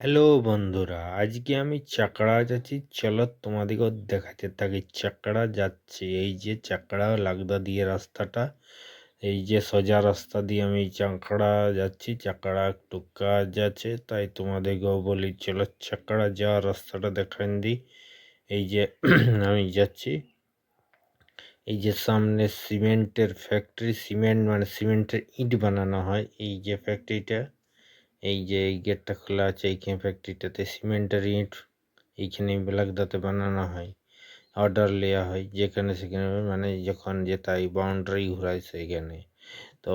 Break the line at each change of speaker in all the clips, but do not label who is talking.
Hello বন্ধুরা, আজকে আমি চাকড়া যাচ্ছি। চলো তোমাদেরকেও দেখাতে থাকি, চাকড়া যাচ্ছি। এই যে চাকড়া লাগদা দিয়ে রাস্তাটা, এই যে সোজা রাস্তা দিয়ে আমি চাকড়া যাচ্ছি। চাকড়া একটু কাজ আছে, তাই তোমাদেরকেও বলি, চলো চাকড়া যাওয়ার রাস্তাটা দেখান দিই এই যে আমি যাচ্ছি। এই যে সামনে সিমেন্টের ফ্যাক্টরি সিমেন্ট মানে সিমেন্টের ইট বানানো হয়। এই যে ফ্যাক্টরিটা এই যে এই গেটটা খোলা আছে এইখানে ফ্যাক্টরিটাতে সিমেন্টের ইট, এইখানে ব্ল্যাক ব্ল্যাকদাতে বানানো হয়, অর্ডার নেওয়া হয়, যেখানে সেখানে মানে যখন যে তাই বাউন্ডারি ঘুরায় সেইখানে তো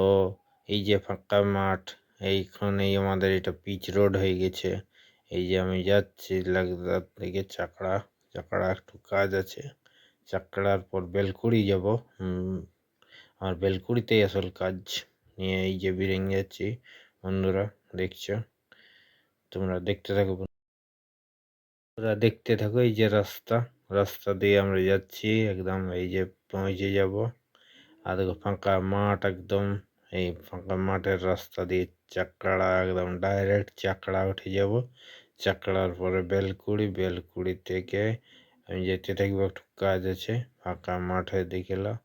এই যে ফাঁকা মাঠ এইখানেই আমাদের এটা পিচ রোড হয়ে গেছে। এই যে আমি যাচ্ছি লাগদার থেকে চাকড়া চাকড়া একটু কাজ আছে। চাকড়ার পর বেলকুড়ি যাব আমার বেলকুড়িতেই আসল কাজ। নিয়ে এই যে বিরিং যাচ্ছি বন্ধুরা। দেখছ? তোমরা দেখতে থাকো তোমরা দেখতে থাকো এই যে রাস্তা। রাস্তা দিয়ে আমরা যাচ্ছি, একদম এই যে পৌঁছে যাব। আর দেখো ফাঁকা মাঠ একদম। এই ফাঁকা মাঠের রাস্তা দিয়ে চাকড়া, একদম ডাইরেক্ট চাকড়া উঠে যাব। চাকড়ার পরে বেলকুড়ি বেলকুড়ি থেকে আমি যেতে থাকব, একটু কাজ আছে। ফাঁকা মাঠে দেখলাম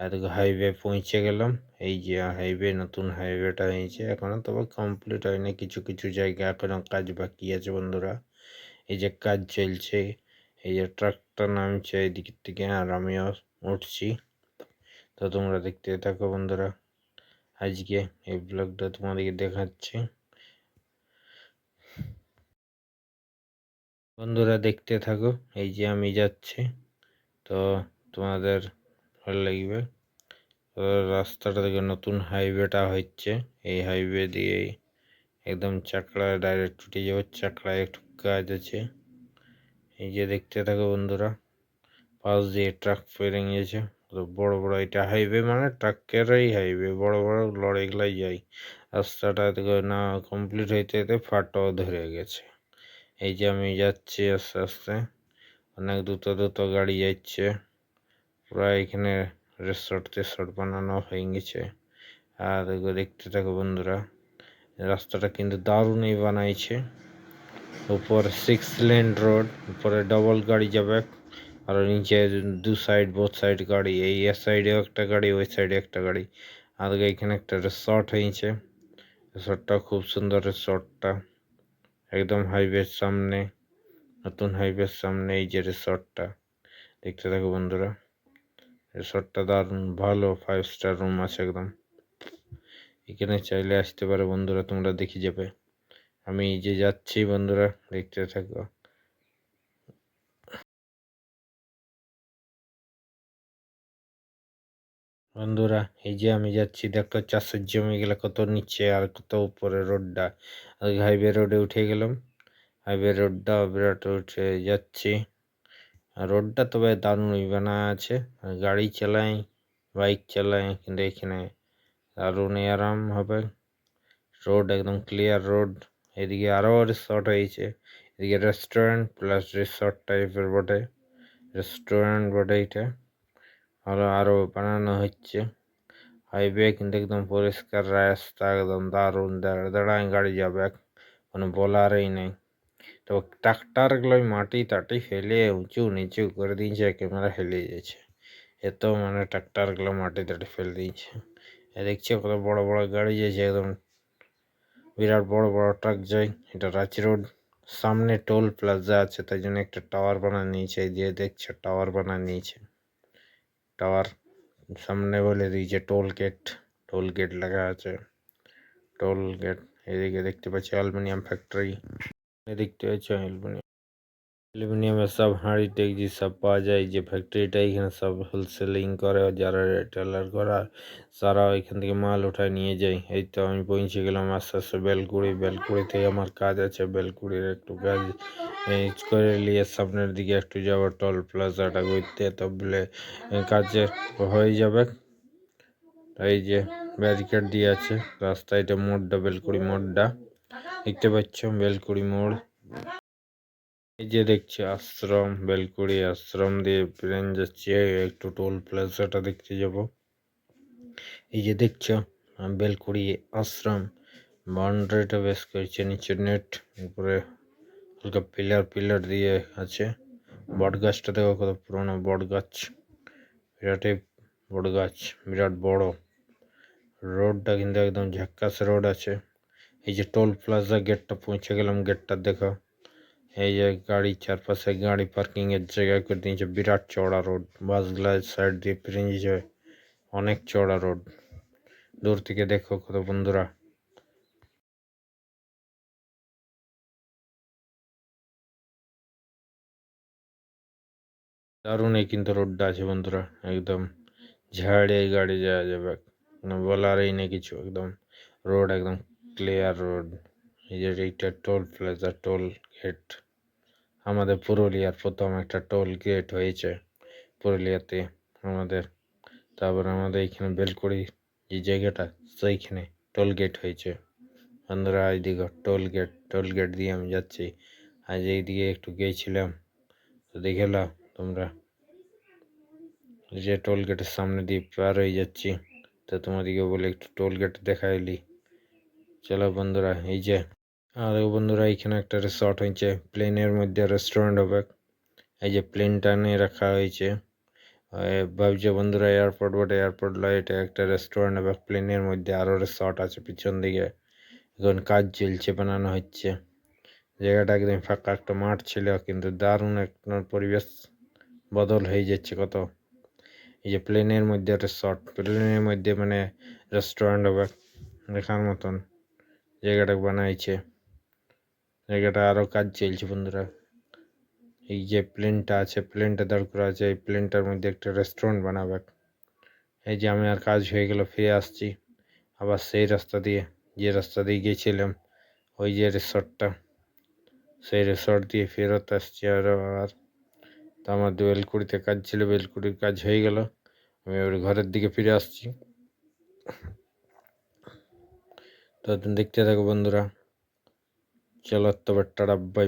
আর হাইওয়ে পৌঁছে গেলাম। এই যে হাইওয়ে নতুন হাইওয়েটা হয়েছে। এখনও তবে কমপ্লিট হয়নি। কিছু কিছু জায়গা এখনও কাজ বাকি আছে বন্ধুরা। এই যে কাজ চলছে। এই যে ট্রাকটা নামছে এই দিক থেকে আর আমিও উঠছি। তো তোমরা দেখতে থাকো বন্ধুরা। আজকে এই ব্লগটা তোমাদেরকে দেখাচ্ছি। বন্ধুরা দেখতে থাকো। এই যে আমি যাচ্ছি। তো তোমাদের ভালো লাগবে। রাস্তাটা থেকে নতুন হাইওয়েটা হচ্ছে। এই হাইওয়ে দিয়ে একদম চাকড়া ডাইরেক্ট উঠে যাবে। চাকড়ায় একটু কাজ আছে। এই যে দেখতে থাকো বন্ধুরা, পাশ দিয়ে ট্রাক ফেরে গিয়েছে বড় বড়, এটা হাইওয়ে মানে ট্রাকেরই হাইওয়ে বড় বড় লরিগুলাই যায়। রাস্তাটা থেকে না কমপ্লিট হইতে হইতে ফাটাও ধরে গেছে। এই যে আমি যাচ্ছি আস্তে আস্তে। অনেক দ্রুত দ্রুত গাড়ি যাচ্ছে। প্রায় এখানে রিসোর্ট টিসোর্ট বানানো হয়ে গেছে। আর দেখতে থাকো বন্ধুরা, রাস্তাটা কিন্তু দারুণই বানাইছে। উপর সিক্স লেন রোড উপরে ডবল গাড়ি যাবে, আর নিচে দু সাইড বোথ সাইড গাড়ি, এই এ সাইডে একটা গাড়ি, ওই সাইডে একটা গাড়ি। আর এখানে একটা রিসর্ট হয়েছে। রিসর্টটা খুব সুন্দর রিসর্টটা একদম হাইওয়ের সামনে, নতুন হাইওয়ের সামনে এই যে রিসর্টটা দেখতে থাকো বন্ধুরা। রিসর্টটা দারুণ ভালো ফাইভ স্টার রুম আছে একদম। এখানে চাইলে আসতে পারে বন্ধুরা, তোমরা দেখে যাবে। আমি যে যাচ্ছি বন্ধুরা, দেখতে থাকো। বন্ধুরা, এই যে আমি যাচ্ছি, দেখো চাষের জমি গেলে কত নিচে আর কত উপরে রোডটা। হাইওয়ে রোডে উঠে গেলাম। হাইওয়ে রোডটা বিরাট উঠে যাচ্ছি। রোডটা তবে দারুণই বানা আছে। গাড়ি চালাই, বাইক চালাই, কিন্তু এখানে দারুণই আরাম হবে। রোড একদম ক্লিয়ার রোড। এদিকে আরও রিসর্ট হয়েছে। এদিকে রেস্টুরেন্ট প্লাস রিসর্ট টাইপের বটে। রেস্টুরেন্ট বটে এটা। আরও আরও বানানো হচ্ছে। হাইওয়ে কিন্তু একদম পরিষ্কার, রাস্তা একদম দারুণ। দাঁড়ায় গাড়ি যাবে। কোনো বলারই নেই। তো ট্রাক্টারগুলো মাটি টাটি ফেলে উঁচু নিচু করে দিয়েছে, ক্যামেরা হেলে যাচ্ছে এত মানে ট্রাক্টারগুলো মাটি টাটি ফেলে দিয়েছে। দেখছে কত বড় বড় গাড়ি যাচ্ছে একদম। বিরাট বড় বড় ট্রাক যায়। এটা রাঁচি রোড। সামনে টোল প্লাজা আছে, তাই জন্য একটা টাওয়ার বানা নিয়েছে। যে দেখছে, টাওয়ার বানা নিয়েছে। টাওয়ার সামনে বলে দিয়েছে টোল গেট। টোল গেট লাগা আছে। টোল গেট, এদিকে দেখতে পাচ্ছি অ্যালুমিনিয়াম ফ্যাক্টরি। দেখতে পাচ্ছি অ্যালুমিনিয়াম অ্যালুমিনিয়ামের সব হাঁড়ি টেকজি সব পাওয়া যায়, যে ফ্যাক্টরিটা এখানে সব হোলসেলিং করে, যারা রিটেলার করা তারা এখান থেকে মাল উঠায় নিয়ে যায়। এই তো আমি পৌঁছে গেলাম আস্তে আস্তে বেলকুড়ি বেলকুড়িতে আমার কাজ আছে, বেলকুড়ির একটু কাজ। করে নিয়ে সামনের দিকে একটু যাব টল প্লাজাটা ঘুরতে, তো বলে কাজে হয়ে যাবে। এই যে ব্যারিকেড দিয়ে আছে, রাস্তায় এটা মোড়টা বেলকুড়ি মোড়টা। দেখতে পাচ্ছ, বেলকুড়ি মোড়। এই যে দেখছি আশ্রম, বেলকুড়ি আশ্রম দিয়ে প্লেন যাচ্ছে একটু টোল প্লাজাটা দেখতে যাব। এই যে দেখছ, বেলকুড়ি আশ্রম বাউন্ডারিটা বেশ করেছে, নিচে নেট উপরে হালকা পিলার পিলার দিয়ে আছে। বট গাছটা দেখো কত পুরনো বট গাছ বিরাটই বট গাছ বিরাট বড়। রোডটা কিন্তু একদম ঝাক্কাস রোড আছে। এই যে টোল প্লাজা গেটটা পৌঁছে গেলাম গেটটা দেখো এই যে গাড়ি চারপাশে গাড়ি পার্কিং এর জায়গা করে দিয়েছে বিরাট চওড়া রোড বাসগুলা সাইড দিয়ে ফিরিয়ে অনেক চওড়া রোড দূর থেকে দেখো কত বন্ধুরা দারুণ এই কিন্তু রোডটা আছে বন্ধুরা একদম ঝাড়ে গাড়ি যাওয়া যাবে কোনো বলারই নেই কিছু একদম রোড একদম ক্লিয়ার রোড এই যে এইটা টোল প্লাজা টোল গেট আমাদের পুরুলিয়ার প্রথম একটা টোল গেট হয়েছে পুরুলিয়াতে আমাদের। তারপর আমাদের এইখানে বেলকুড়ি যে জায়গাটা, সেইখানে টোল গেট হয়েছে। বন্ধুরা এইদিকে টোল গেট টোল গেট দিয়ে আমি যাচ্ছি। আজ এইদিকে একটু গিয়েছিলাম, তো দেখলাম তোমরা। যে টোল গেটের সামনে দিয়ে পার হয়ে যাচ্ছি, তো তোমাদেরকে বলে একটু টোল গেট দেখাইলি। চলো বন্ধুরা, এই যে, আর বন্ধুরা, এখানে একটা রিসর্ট হয়েছে। প্লেনের মধ্যে রেস্টুরেন্ট হবে। এই যে প্লেনটা নিয়ে রাখা হয়েছে। ভাবছে বন্ধুরা এয়ারপোর্ট বটে এয়ারপোর্ট লয় এটা একটা রেস্টুরেন্ট হবে। প্লেনের মধ্যে আরও রিসর্ট আছে পিছন দিকে। এখন কাজ চলছে, বানানো হচ্ছে। জায়গাটা একদম ফাঁকা, একটা মাঠ ছিল, কিন্তু দারুণ একটা পরিবেশ। বদল হয়ে যাচ্ছে কত। এই যে প্লেনের মধ্যে রিসর্ট প্লেনের মধ্যে মানে রেস্টুরেন্ট হবে। দেখার মতন। জায়গাটা বানাইছে। জায়গাটা আরও কাজ চলছে বন্ধুরা। এই যে প্লেনটা আছে, প্লেনটা দাঁড় করা আছে, এই প্লেনটার মধ্যে একটা রেস্টুরেন্ট বানাবে। এই যে আমি আর কাজ হয়ে গেল, ফিরে আসছি। আবার সেই রাস্তা দিয়ে, যে রাস্তা দিয়ে গিয়েছিলাম ওই যে রিসর্টটা। সেই রিসর্ট দিয়ে ফেরত আসছি আর আর। তো আমার বেলকুড়িতে কাজ ছিল, বেলকুড়ির কাজ হয়ে গেল। আমি এবার ঘরের দিকে ফিরে আসছি। তো দেখতে থাকো বন্ধুরা। চলো তবে টাটা বাই